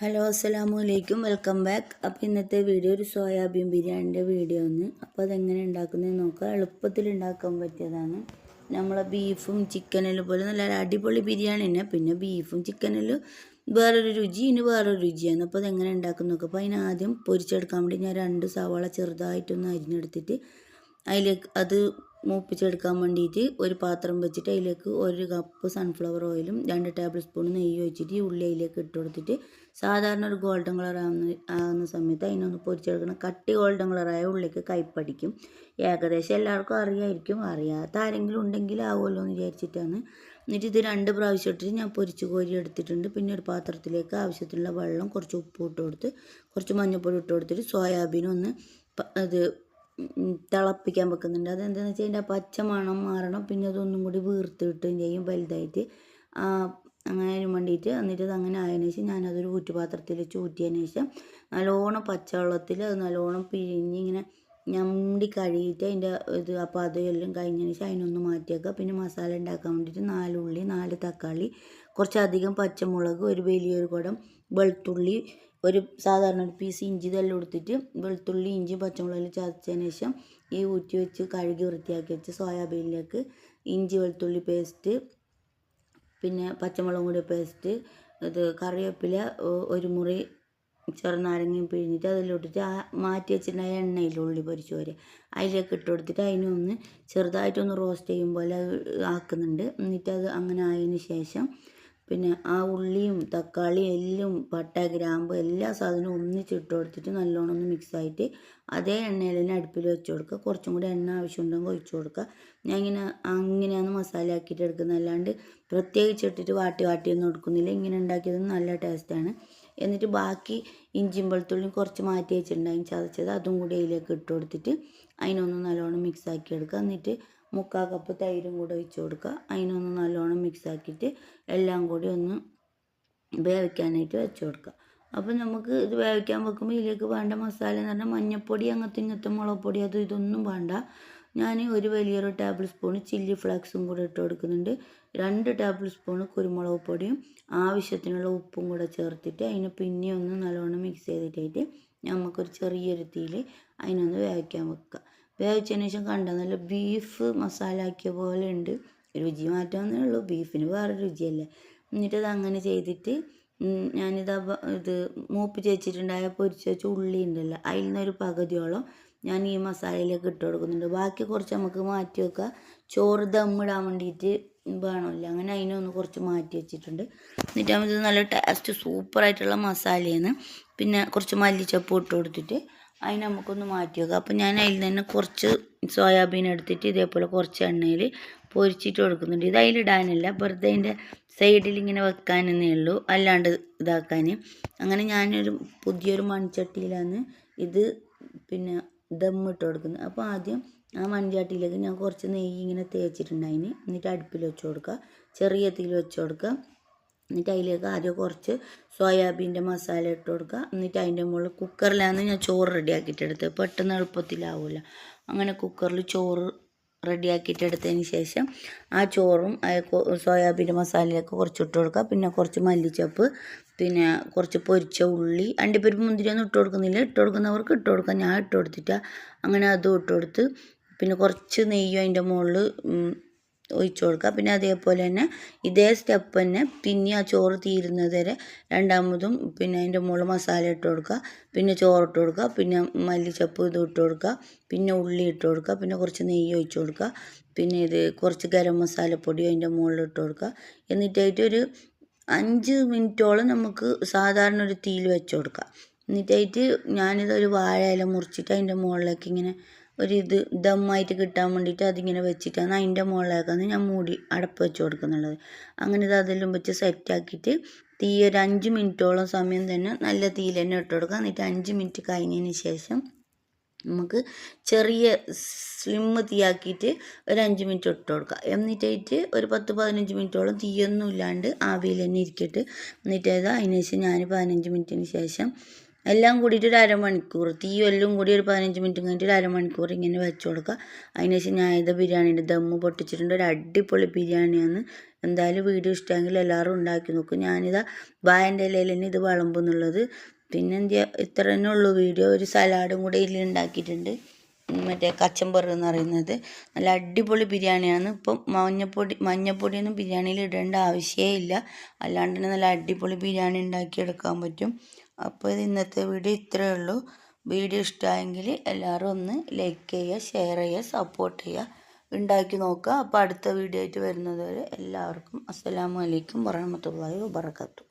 Hello അസ്സലാമു അലൈക്കും welcome back. അപ്പോൾ ഇന്നത്തെ വീഡിയോ ഒരു സോയാബീൻ ബിരിയാണിന്റെ വീഡിയോ ആണ്. അപ്പോൾ അതെങ്ങനെ ഉണ്ടാക്കുന്നത് നോക്കാം. എളുപ്പത്തിൽ ഉണ്ടാക്കാൻ പറ്റിയതാണ്. നമ്മളെ ബീഫും ചിക്കനെല്ലാം പോലെ നല്ല അടിപൊളി ബിരിയാണി തന്നെ. പിന്നെ ബീഫും ചിക്കനെല്ലാം വേറൊരു രുചി ഇനി വേറൊരു രുചിയാണ്. അപ്പോൾ അതെങ്ങനെ ഉണ്ടാക്കുന്ന നോക്കാം. അപ്പോൾ അതിനാദ്യം പൊരിച്ചെടുക്കാൻ വേണ്ടി ഞാൻ രണ്ട് സവാള ചെറുതായിട്ടൊന്ന് അരിഞ്ഞെടുത്തിട്ട് അതിലേക്ക് അത് മൂപ്പിച്ചെടുക്കാൻ വേണ്ടിയിട്ട് ഒരു പാത്രം വെച്ചിട്ട് അതിലേക്ക് ഒരു കപ്പ് സൺഫ്ലവർ ഓയിലും രണ്ട് ടേബിൾ സ്പൂൺ നെയ്യ് ഒഴിച്ചിട്ട് ഈ ഉള്ളി അതിലേക്ക് ഇട്ട് കൊടുത്തിട്ട് സാധാരണ ഒരു ഗോൾഡൻ കളർ ആവുന്ന ആകുന്ന സമയത്ത് അതിനൊന്ന് പൊരിച്ചെടുക്കണം. കട്ടി ഗോൾഡൻ കളറായ ഉള്ളിക്ക് കൈപ്പടിക്കും. ഏകദേശം എല്ലാവർക്കും അറിയായിരിക്കും. അറിയാത്ത ആരെങ്കിലും ഉണ്ടെങ്കിൽ ആവുമല്ലോ എന്ന് വിചാരിച്ചിട്ടാണ്. എന്നിട്ട് ഇത് രണ്ട് പ്രാവശ്യം ഇട്ടിട്ട് ഞാൻ പൊരിച്ച് കോരി എടുത്തിട്ടുണ്ട്. പിന്നെ ഒരു പാത്രത്തിലേക്ക് ആവശ്യത്തിനുള്ള വെള്ളം കുറച്ച് ഉപ്പ് ഇട്ട് കൊടുത്ത് കുറച്ച് മഞ്ഞൾപ്പൊടി ഇട്ട് കൊടുത്തിട്ട് സോയാബീൻ ഒന്ന് ഇത് തിളപ്പിക്കാൻ വെക്കുന്നുണ്ട്. അതെന്താണെന്ന് വെച്ചാൽ അതിന്റെ പച്ച മണം മാറണം. പിന്നെ അതൊന്നും കൂടി വീർത്ത് കിട്ടുകയും ചെയ്യും വലുതായിട്ട്. അങ്ങനെ വേണ്ടിയിട്ട് എന്നിട്ട് അത് അങ്ങനെ ആയതിനു ശേഷം ഞാനതൊരു ഊറ്റുപാത്രത്തിൽ ചൂറ്റിയതിന് ശേഷം നല്ലോണം പച്ചവെള്ളത്തിൽ അത് നല്ലോണം പിഴിഞ്ഞ് ഇങ്ങനെ ഞണ്ടി കഴുകിയിട്ട് അതിന്റെ ഇത് അപ്പോൾ അതെല്ലാം കഴിഞ്ഞതിന് ശേഷം അതിനൊന്ന് മാറ്റിയേക്കുക. പിന്നെ മസാല ഉണ്ടാക്കാൻ വേണ്ടിയിട്ട് നാല് ഉള്ളി നാല് തക്കാളി കുറച്ചധികം പച്ചമുളക് ഒരു വലിയൊരു കുടം വെളുത്തുള്ളി ഒരു സാധാരണ ഒരു പീസ് ഇഞ്ചി ഇതെല്ലാം എടുത്തിട്ട് വെളുത്തുള്ളി ഇഞ്ചി പച്ചമുളകിൽ ചതച്ചതിന് ശേഷം ഈ ഊറ്റി വെച്ച് കഴുകി വൃത്തിയാക്കി വെച്ച് സോയാബീനിലേക്ക് ഇഞ്ചി വെളുത്തുള്ളി പേസ്റ്റ് പിന്നെ പച്ചമുളകും കൂടി പേസ്റ്റ് ഇത് കറിവേപ്പില ഒരു മുറി ചെറുനാരങ്ങയും പിഴിഞ്ഞിട്ട് അതിലിട്ടിട്ട് ആ മാറ്റി വെച്ചിട്ടുണ്ടായ എണ്ണയിൽ ഉള്ളി പൊരിച്ചു വരെ അതിലേക്ക് ഇട്ട് കൊടുത്തിട്ട് അതിനൊന്ന് ചെറുതായിട്ടൊന്ന് റോസ്റ്റ് ചെയ്യും പോലെ ആക്കുന്നുണ്ട്. എന്നിട്ട് അത് അങ്ങനെ ആയതിന് ശേഷം പിന്നെ ആ ഉള്ളിയും തക്കാളിയും എല്ലും പട്ട ഗ്രാമ്പ് എല്ലാ സാധനവും ഒന്നിച്ചിട്ട് കൊടുത്തിട്ട് നല്ലോണം ഒന്ന് മിക്സായിട്ട് അതേ എണ്ണയിൽ തന്നെ അടുപ്പിൽ വെച്ച് കൊടുക്കുക. കുറച്ചും കൂടി എണ്ണ ആവശ്യമുണ്ടെങ്കിൽ ഒഴിച്ചു കൊടുക്കുക. ഞാൻ ഇങ്ങനെ അങ്ങനെയാണ് മസാല ആക്കിയിട്ട് എടുക്കുന്നത് അല്ലാണ്ട് പ്രത്യേകിച്ച് ഇട്ടിട്ട് വാട്ടി വാട്ടിയൊന്നും എടുക്കുന്നില്ല. ഇങ്ങനെ ഉണ്ടാക്കിയത് നല്ല ടേസ്റ്റാണ് എന്നിട്ട് ബാക്കി ഇഞ്ചിയും വെളുത്തുള്ളിയും കുറച്ച് മാറ്റി വെച്ചിട്ടുണ്ടായി ചതച്ചത് അതും കൂടി അതിലേക്ക് ഇട്ട് കൊടുത്തിട്ട് അതിനൊന്ന് നല്ലോണം മിക്സ് ആക്കി എടുക്കുക. എന്നിട്ട് മുക്കാൽ കപ്പ് തൈരും കൂടെ ഒഴിച്ച് കൊടുക്കുക. അതിനൊന്ന് നല്ലോണം മിക്സ് ആക്കിയിട്ട് എല്ലാം കൂടി ഒന്ന് വേവിക്കാനായിട്ട് വെച്ച് കൊടുക്കുക. അപ്പോൾ നമുക്ക് ഇത് വേവിക്കാൻ വെക്കുമ്പോൾ ഇതിലേക്ക് വേണ്ട മസാല എന്ന് പറഞ്ഞാൽ മഞ്ഞൾപ്പൊടി അങ്ങനത്തെ ഇങ്ങനത്തെ മുളക് പൊടി അത് ഇതൊന്നും വേണ്ട. ഞാൻ ഒരു വലിയൊരു ടേബിൾ സ്പൂൺ ചില്ലി ഫ്ലേക്സും കൂടെ ഇട്ട് കൊടുക്കുന്നുണ്ട്. രണ്ട് ടേബിൾ സ്പൂൺ കുരുമുളക് പൊടിയും ആവശ്യത്തിനുള്ള ഉപ്പും കൂടെ ചേർത്തിട്ട് അതിനെ പിന്നെ ഒന്ന് നല്ലോണം മിക്സ് ചെയ്തിട്ടായിട്ട് നമുക്കൊരു ചെറിയൊരു തീയിൽ അതിനൊന്ന് വേവിക്കാൻ വെക്കുക. വേവിച്ചതിന് ശേഷം കണ്ട നല്ല ബീഫ് മസാല ആക്കിയ പോലെ ഉണ്ട്. രുചി മാറ്റാമെന്നേ ഉള്ളൂ. ബീഫിന് വേറെ രുചിയല്ലേ. എന്നിട്ടത് അങ്ങനെ ചെയ്തിട്ട് ഞാനിത് ഇത് മൂപ്പ് വെച്ചിട്ടുണ്ടായ പൊരിച്ച് വെച്ച ഉള്ളി ഉണ്ടല്ലോ അതിൽ നിന്നൊരു പകുതിയോളം ഞാൻ ഈ മസാലയിലേക്ക് ഇട്ട് കൊടുക്കുന്നുണ്ട്. ബാക്കി കുറച്ച് നമുക്ക് മാറ്റി വെക്കുക ചോറ് ദമ്മിടാൻ വേണ്ടിയിട്ട് വേണമല്ലോ. അങ്ങനെ അതിനൊന്ന് കുറച്ച് മാറ്റി വെച്ചിട്ടുണ്ട്. എന്നിട്ട് ഇത് നല്ല ടേസ്റ്റ് സൂപ്പറായിട്ടുള്ള മസാലയാണ്. പിന്നെ കുറച്ച് മല്ലിച്ചപ്പ് ഇട്ട് കൊടുത്തിട്ട് അതിന് നമുക്കൊന്ന് മാറ്റി വെക്കാം. അപ്പം ഞാൻ അതിൽ തന്നെ കുറച്ച് സോയാബീൻ എടുത്തിട്ട് ഇതേപോലെ കുറച്ച് എണ്ണയിൽ പൊരിച്ചിട്ട് കൊടുക്കുന്നുണ്ട്. ഇത് അതിലിടാനല്ല വെറുതെ അതിന്റെ സൈഡിൽ ഇങ്ങനെ വെക്കാനെന്നേ ഉള്ളൂ. അല്ലാണ്ട് ഇതാക്കാൻ. അങ്ങനെ ഞാനൊരു പുതിയൊരു മൺചട്ടിയിലാണ് ഇത് പിന്നെ ദമ്മിട്ട് കൊടുക്കുന്നത് അപ്പോൾ ആദ്യം ആ മൺചട്ടിയിലേക്ക് ഞാൻ കുറച്ച് നെയ്യ് ഇങ്ങനെ തേച്ചിട്ടുണ്ടായിന് എന്നിട്ട് അടുപ്പിൽ വെച്ച് കൊടുക്കുക. ചെറിയ തീയിൽ വെച്ച് കൊടുക്കുക. എന്നിട്ട് അതിലേക്ക് ആദ്യം കുറച്ച് സോയാബീന്റെ മസാല ഇട്ട് കൊടുക്കുക. എന്നിട്ട് അതിന്റെ മുകളിൽ കുക്കറിലാണ് ഞാൻ ചോറ് റെഡിയാക്കിയിട്ടെടുത്ത് പെട്ടെന്ന് എളുപ്പത്തിലാവില്ല അങ്ങനെ കുക്കറിൽ ചോറ് റെഡിയാക്കിയിട്ട് എടുത്തതിന് ശേഷം ആ ചോറും സോയാബീൻ മസാലയൊക്കെ കുറച്ച് ഇട്ട് കൊടുക്കുക. പിന്നെ കുറച്ച് മല്ലിച്ചപ്പ് പിന്നെ കുറച്ച് പൊരിച്ച ഉള്ളി അണ്ടിപ്പരിപ്പ് മുന്തിരിയൊന്നും ഇട്ട് കൊടുക്കുന്നില്ല. ഇട്ട് കൊടുക്കുന്നവർക്ക് ഇട്ട് കൊടുക്കാം. ഞാൻ ഇട്ട് കൊടുത്തിട്ട് അങ്ങനെ അതും ഇട്ട് കൊടുത്ത് പിന്നെ കുറച്ച് നെയ്യും അതിന്റെ മുകളിൽ ഒഴിച്ചു കൊടുക്കുക. പിന്നെ അതേപോലെ തന്നെ ഇതേ സ്റ്റെപ്പ് തന്നെ പിന്നെ ആ ചോറ് തീരുന്നത് വരെ രണ്ടാമതും പിന്നെ അതിന്റെ മുകളിൽ മസാല ഇട്ട് കൊടുക്കുക. പിന്നെ ചോറ് ഇട്ട് കൊടുക്കുക. പിന്നെ മല്ലിച്ചപ്പ് ഇത് ഇട്ട് കൊടുക്കുക. പിന്നെ ഉള്ളി ഇട്ട് കൊടുക്കുക. പിന്നെ കുറച്ച് നെയ്യ് ഒഴിച്ച് കൊടുക്കുക. പിന്നെ ഇത് കുറച്ച് ഗരം മസാലപ്പൊടി അതിന്റെ മുകളിൽ ഇട്ട് കൊടുക്കുക. എന്നിട്ടായിട്ട് ഒരു അഞ്ച് മിനിറ്റോളം നമുക്ക് സാധാരണ ഒരു തീയിൽ വെച്ച് കൊടുക്കാം എന്നിട്ടായിട്ട് ഞാനിതൊരു വാഴ ഇല മുറിച്ചിട്ട് അതിന്റെ മുകളിലേക്ക് ഇങ്ങനെ ഒരു ഇത് ദമ്മായിട്ട് കിട്ടാൻ വേണ്ടിയിട്ട് അതിങ്ങനെ വെച്ചിട്ടാണ് അതിന്റെ മുകളിലേക്കാണ് ഞാൻ മൂടി അടപ്പ് വെച്ച് കൊടുക്കുന്നുള്ളത്. അങ്ങനെ ഇത് അതെല്ലാം വെച്ച് സെറ്റാക്കിയിട്ട് തീ ഒരു അഞ്ച് മിനിറ്റോളം സമയം തന്നെ നല്ല തീയിൽ തന്നെ ഇട്ട് കൊടുക്കുക. എന്നിട്ട് അഞ്ച് മിനിറ്റ് കഴിഞ്ഞതിന് ശേഷം നമുക്ക് ചെറിയ സ്ലിം തീയാക്കിയിട്ട് ഒരു അഞ്ച് മിനിറ്റ് ഇട്ട് കൊടുക്കുക. എന്നിട്ടായിട്ട് ഒരു പത്ത് പതിനഞ്ച് മിനിറ്റോളം തീയൊന്നും ഇല്ലാണ്ട് ആവിയിൽ തന്നെ ഇരിക്കട്ട്. എന്നിട്ടേതാ അതിനുശേഷം അതിന് ശേഷം ഞാൻ പതിനഞ്ച് മിനിറ്റിന് ശേഷം എല്ലാം കൂടിയിട്ട് ഒരു അരമണിക്കൂർ. തീയെല്ലാം കൂടി ഒരു പതിനഞ്ച് മിനിറ്റ് കഴിഞ്ഞിട്ട് ഒരു അരമണിക്കൂർ ഇങ്ങനെ വെച്ച് കൊടുക്കുക. അതിന് ശേഷം ഞാൻ ഇത് ബിരിയാണിന്റെ ദമ്മ് പൊട്ടിച്ചിട്ടുണ്ട്. ഒരു അടിപൊളി ബിരിയാണിയാണ്. എന്തായാലും വീഡിയോ ഇഷ്ടമെങ്കിൽ എല്ലാവരും ഉണ്ടാക്കി നോക്കും. ഞാനിതാ വായന്റെ ഇലയിൽ തന്നെ ഇത് വിളമ്പുന്നുള്ളത്. പിന്നെ എന്ത് ഇത്ര തന്നെ ഉള്ളൂ വീഡിയോ. ഒരു സലാഡും കൂടെ ഇതിൽ ഉണ്ടാക്കിയിട്ടുണ്ട്. മറ്റേ കച്ചമ്പർ എന്ന് പറയുന്നത്. നല്ല അടിപൊളി ബിരിയാണിയാണ്. ഇപ്പം മഞ്ഞപ്പൊടി മഞ്ഞപ്പൊടിയൊന്നും ബിരിയാണിയിൽ ഇടേണ്ട ആവശ്യമേ ഇല്ല. അല്ലാണ്ട് തന്നെ നല്ല അടിപൊളി ബിരിയാണി ഉണ്ടാക്കിയെടുക്കാൻ പറ്റും. അപ്പോൾ ഇത് ഇന്നത്തെ വീഡിയോ ഇത്രയേ ഉള്ളൂ. വീഡിയോ ഇഷ്ടമായെങ്കിൽ എല്ലാവരും ഒന്ന് ലൈക്ക് ചെയ്യുക ഷെയർ ചെയ്യുക സപ്പോർട്ട് ചെയ്യുക. ഉണ്ടാക്കി നോക്കുക. അപ്പോൾ അടുത്ത വീഡിയോ ആയിട്ട് വരുന്നത് വരെ എല്ലാവർക്കും അസ്സലാമു അലൈക്കും വറഹമത്തല്ലാഹി വബർക്കാത്തു